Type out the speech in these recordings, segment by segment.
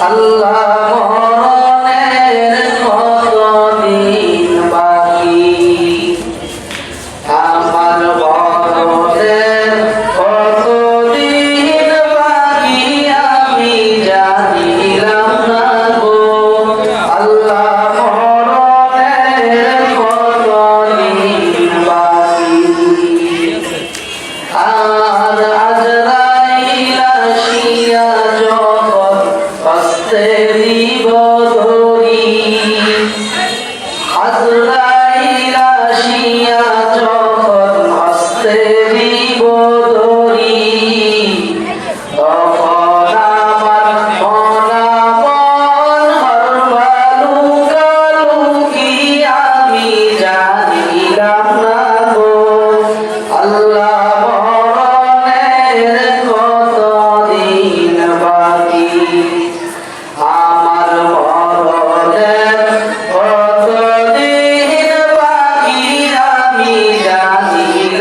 আল্লাহ।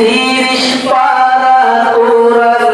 তিরিশ পারা কুরান